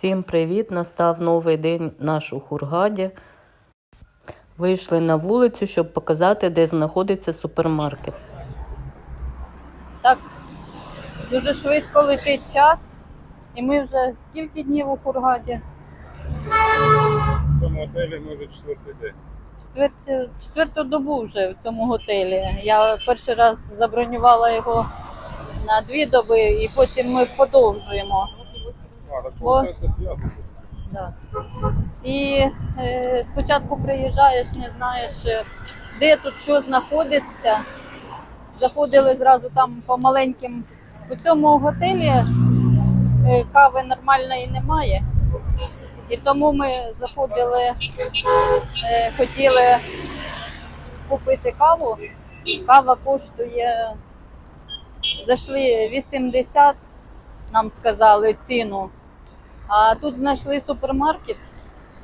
Всім привіт! Настав новий день наш у Хургаді. Вийшли на вулицю, щоб показати, де знаходиться супермаркет. Так, дуже швидко летить час. І ми вже скільки днів у Хургаді? В цьому готелі ми вже четвертий день. Четверту, четверту добу вже в цьому готелі. Я перший раз забронювала його на дві доби, і потім ми подовжуємо. Бо- Да. І е, спочатку приїжджаєш, не знаєш, е, де тут що знаходиться. Заходили зразу там по маленьким. У цьому готелі е, кави нормальної немає. І тому ми заходили, е, хотіли купити каву. Кава коштує, зайшли 80, нам сказали ціну. А тут знайшли супермаркет,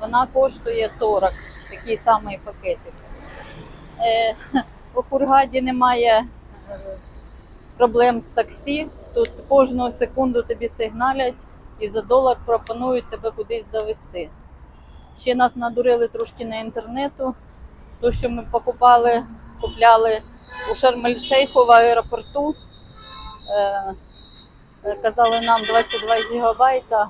вона коштує 40, такий самий пакетик. Е, у Хургаді немає е, проблем з таксі. Тут кожну секунду тобі сигналять і за долар пропонують тебе кудись довести. Ще нас надурили трошки на інтернету. То, що ми покупали, купляли у Шарм-ель-Шейху в аеропорту. Е, е, казали нам 22 гігабайта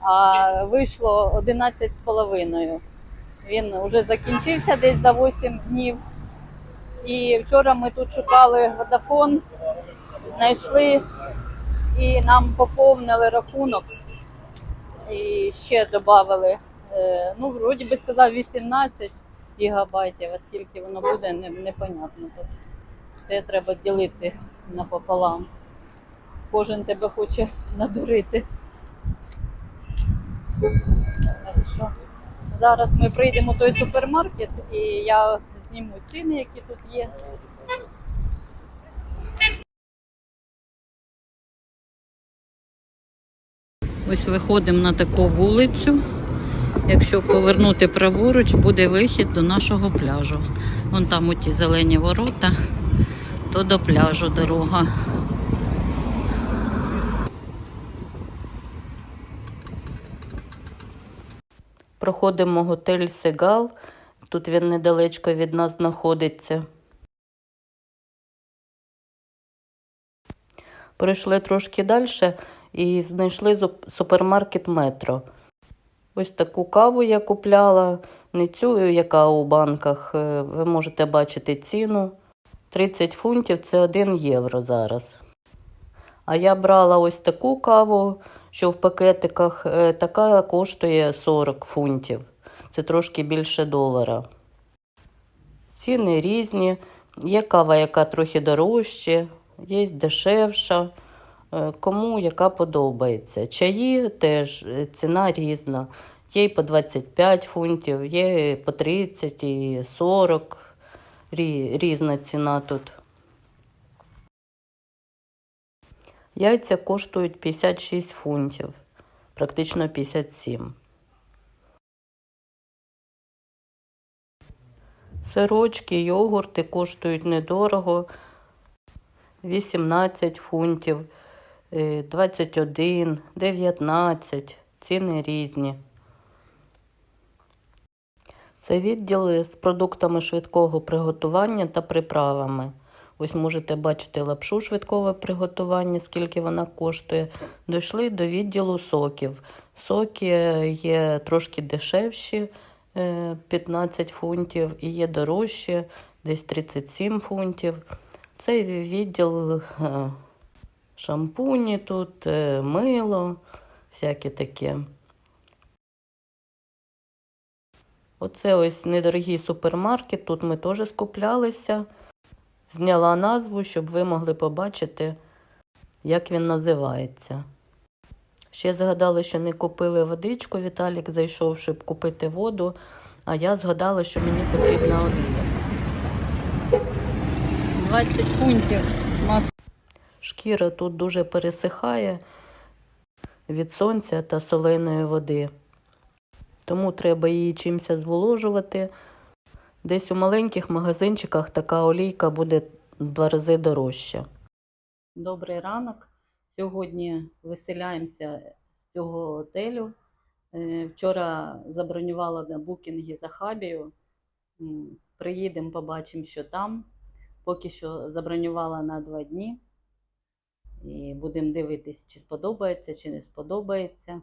а вийшло 11 з половиною. Він вже закінчився десь за 8 днів. І вчора ми тут шукали водафон, знайшли і нам поповнили рахунок. І ще додали, ну, вроді би сказав, 18 гігабайтів, а скільки воно буде, непонятно. Тут все треба ділити напополам. Кожен тебе хоче надурити. Так що зараз ми прийдемо в той супермаркет і я зніму ціни, які тут є. Ось виходимо на таку вулицю. Якщо повернути праворуч, буде вихід до нашого пляжу. Вон там у ті зелені ворота, то до пляжу дорога. Проходимо готель Сегал. Тут він недалечко від нас знаходиться. Пройшли трошки далі і знайшли супермаркет Метро. Ось таку каву я купляла, не цю, яка у банках. е, Ви можете бачити ціну. 30 фунтів це 1 євро зараз. А я брала ось таку каву, що в пакетиках, е, така коштує 40 фунтів. Це трошки більше долара. Ціни різні. Є кава, яка трохи дорожче, є дешевша. Е, Кому яка подобається. Чаї теж е, ціна різна. Є і по 25 фунтів, є і по 30 і 40. Різна ціна тут. Яйця коштують 56 фунтів, практично 57. Сирочки, йогурти коштують недорого. 18 фунтів, е, 21, 19. Ціни різні. Це відділи з продуктами швидкого приготування та приправами. Ось можете бачити лапшу швидкого приготування, скільки вона коштує. Дійшли до відділу соків. Соки є трошки дешевші, е, 15 фунтів, і є дорожчі, десь 37 фунтів. Це відділ е, шампуні тут, е, мило, всяке таке. Оце ось недорогий супермаркет. Тут ми теж скуплялися. Зняла назву, щоб ви могли побачити, як він називається. Ще згадали, що не купили водичку. Віталік зайшов, щоб купити воду, а я згадала, що мені потрібна олія. 20 фунтів. Шкіра тут дуже пересихає від сонця та соленої води. Тому треба її чимось зволожувати. Десь у маленьких магазинчиках така олійка буде два рази дорожча. Добрий ранок. Сьогодні виселяємося з цього готелю. Е, Вчора забронювала на букінгі за хабію. Приїдемо, побачимо, що там. Поки що забронювала на два дні. І будемо дивитись, чи сподобається, чи не сподобається.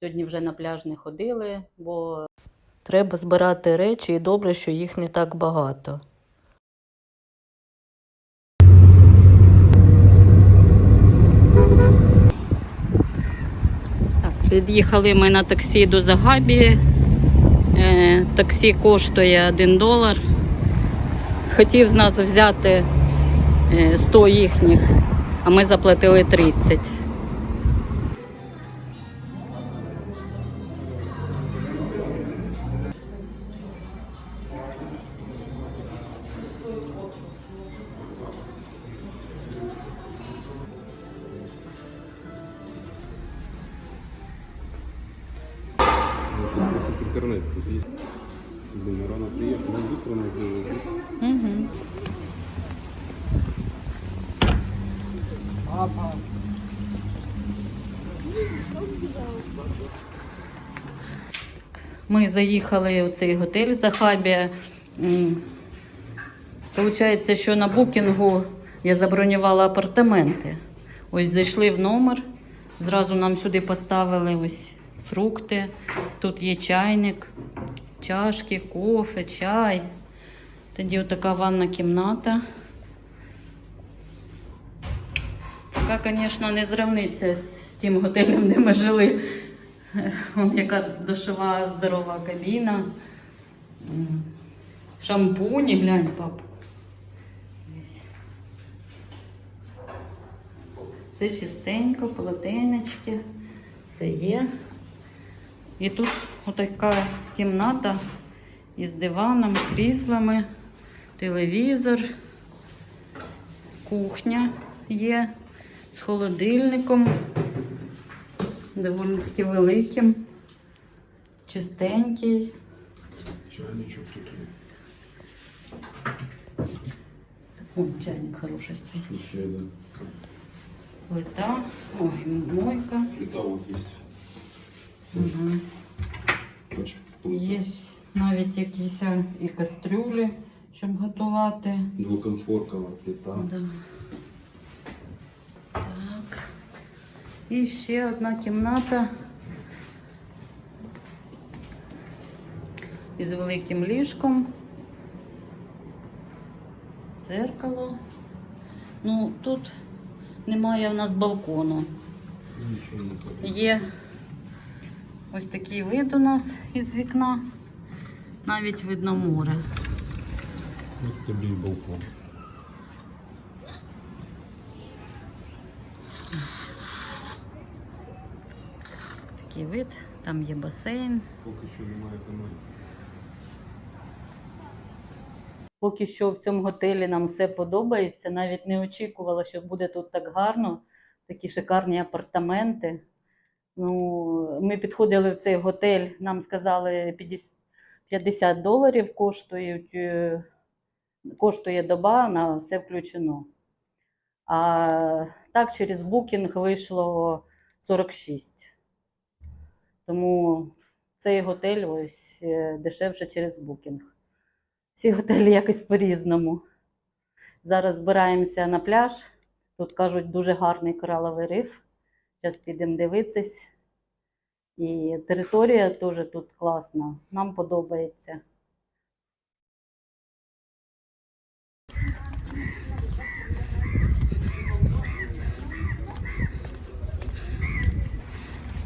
Сьогодні вже на пляж не ходили, бо треба збирати речі, і добре, що їх не так багато. Так, під'їхали ми на таксі до Загабії. Е, таксі коштує 1 долар. Хотів з нас взяти е, 100 їхніх, а ми заплатили 30. Интернет. есть. Думаю, рано приехал. Ну, быстро нас довезли. Угу. Ми заїхали у цей готель Захабія. Получається, що на букінгу я забронювала апартаменти. Ось зайшли в номер, зразу нам сюди поставили ось фрукти. Тут є чайник, чашки, кофе, чай. Тоді отака ванна кімната. Така, звісно, не зрівниться з тим готелем, де ми жили. Вон яка душова здорова кабіна. Шампуні, глянь, пап. Все чистенько, полотенечки, все є. І тут отака кімната із диваном, кріслами, телевізор, кухня є з холодильником, доволі таки великим, чистенький. Чайничок тут. О, чайник хороший стоїть. Плита, ой, мойка. Плита вот есть. Угу. Є навіть якісь і кастрюлі, щоб готувати. Двухкомфорковая плита. Да. Так. І ще одна кімната із великим ліжком. Дзеркало. Ну, тут немає в нас балкону. Ничего не. Є ось такий вид у нас із вікна. Навіть видно море. Вот тебе и балкон. Такий вид, там є басейн. Поки що немає команди. Поки що в цьому готелі нам все подобається. Навіть не очікувала, що буде тут так гарно, такі шикарні апартаменти. Ну, ми підходили в цей готель, нам сказали 50 50 доларів коштують, е, коштує доба на все включено. А так через букінг вийшло 46. Тому цей готель ось е, дешевше через букінг. Всі готелі якось по-різному. Зараз збираємося на пляж. Тут кажуть, дуже гарний кораловий риф. Зараз підемо дивитись. І територія теж тут класна. Нам подобається.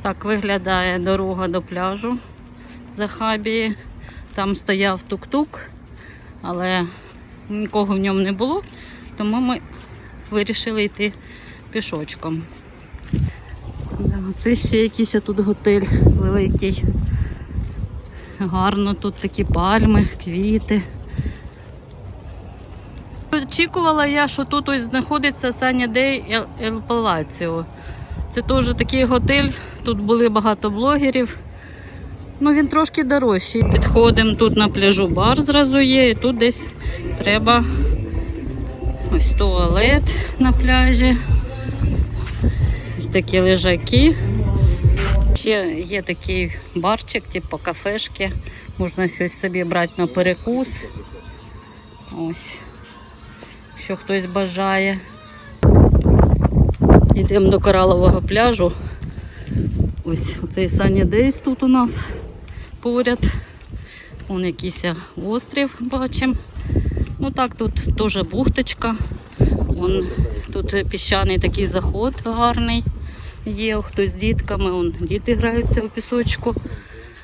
Так виглядає дорога до пляжу Захабії. Там стояв тук-тук, але нікого в ньому не було, тому ми вирішили йти пішочком. Це ще якийсь тут готель великий. Гарно тут такі пальми, квіти. Очікувала я, що тут ось знаходиться Саня Дей Ел Палаціо. Це теж такий готель, тут були багато блогерів. Ну він трошки дорожчий. Підходимо тут на пляжу бар зразу є, і тут десь треба ось туалет на пляжі. Ось такі лежаки. Ще є такий барчик, типу кафешки. Можна щось собі брати на перекус. Ось. Що хтось бажає. Йдемо до коралового пляжу. Ось цей Сані Дейс тут у нас поряд. Вон якийсь острів бачимо. Ну так, тут теж бухточка. Вон, тут піщаний такий заход гарний. Є хтось з дітками, вон, діти граються у пісочку.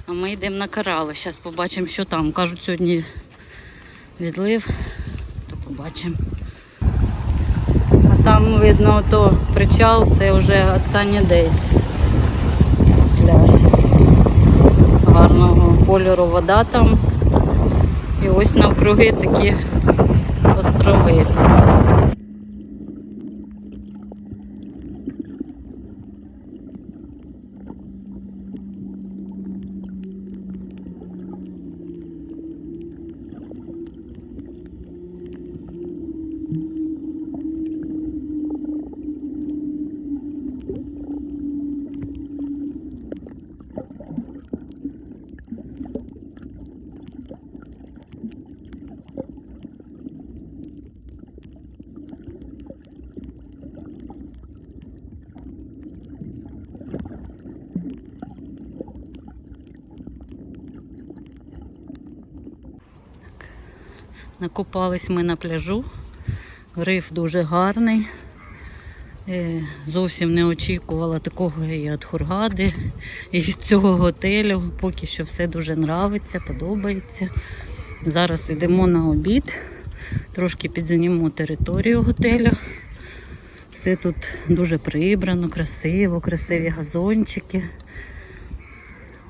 А ми йдемо на корали. Зараз побачимо, що там. Кажуть, сьогодні відлив, то побачимо. А там видно то причал, це вже Оксані Дейс. Пляж. Гарного кольору вода там. І ось навкруги такі острови. Накопались ми на пляжу. Риф дуже гарний. Е, Зовсім не очікувала такого і від Хургади, і від цього готелю. Поки що все дуже нравиться, подобається. Зараз йдемо на обід, трошки підзнімемо територію готелю. Все тут дуже прибрано, красиво, красиві газончики.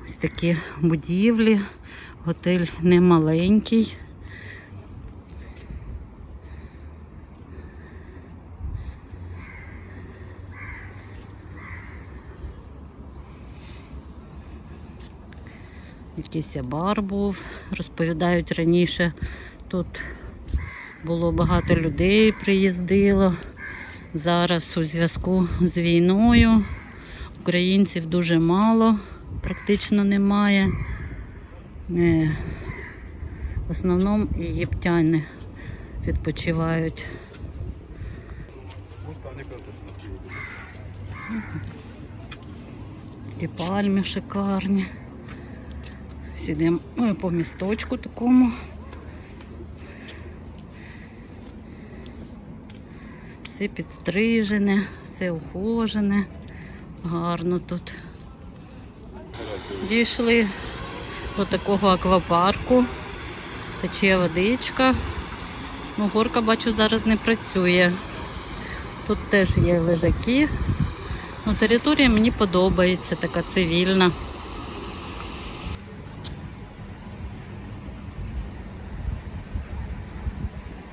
Ось такі будівлі. Готель не маленький. Якийсь бар був. Розповідають раніше, тут було багато людей, приїздило. Зараз у зв'язку з війною українців дуже мало, практично немає. Е, В основному єгиптяни відпочивають. Ті пальми шикарні. Сідемо ой, по місточку такому. Все підстрижене, все ухожене, гарно тут. Дійшли до такого аквапарку. Тече водичка. Ну, горка, бачу, зараз не працює. Тут теж є лежаки. Ну, територія мені подобається, така цивільна.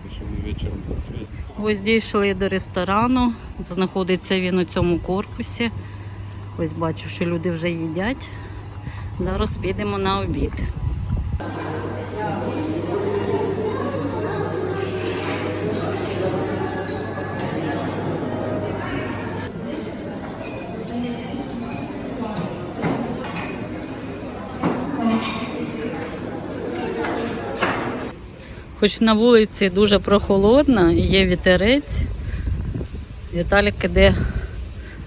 Це що ми вечором на світі. Ось дійшли до ресторану. Знаходиться він у цьому корпусі. Ось бачу, що люди вже їдять. Зараз підемо на обід. Хоч на вулиці дуже прохолодно, є вітерець. Віталік іде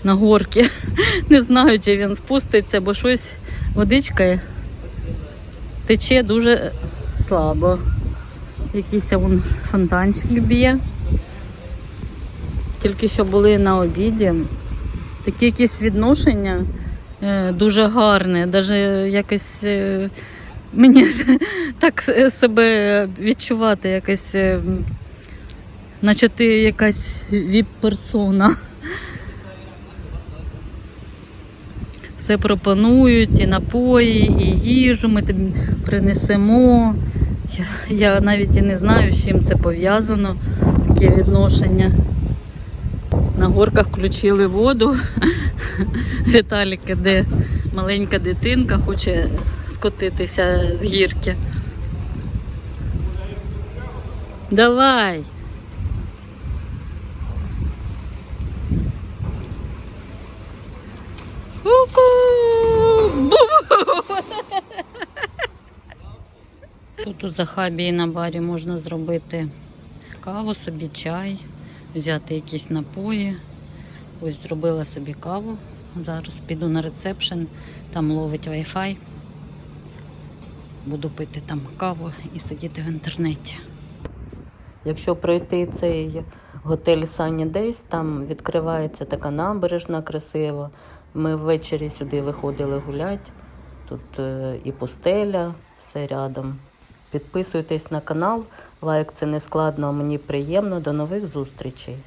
на горки. Не знаю, чи він спуститься, бо щось водичка тече дуже слабо. Якийсь вон фонтанчик б'є. Тільки що були на обіді. Такі якісь відношення е, дуже гарне, навіть якось. Мені так е, себе відчувати якось, е, наче ти якась віп-персона. Все пропонують, і напої, і їжу ми тобі принесемо. Я, навіть і не знаю, з чим це пов'язано, таке відношення. На горках включили воду. Віталік іде маленька дитинка, хоче скотитися з гірки. Давай. Тут у захабії на барі можна зробити каву, собі чай, взяти якісь напої. Ось зробила собі каву. Зараз піду на рецепшн, там ловить Wi-Fi. Буду пити там каву і сидіти в інтернеті. Якщо пройти цей готель Sunny Days, там відкривається така набережна красива. Ми ввечері сюди виходили гуляти. Тут е, і пустеля, все рядом. Підписуйтесь на канал, лайк це не складно, а мені приємно. До нових зустрічей.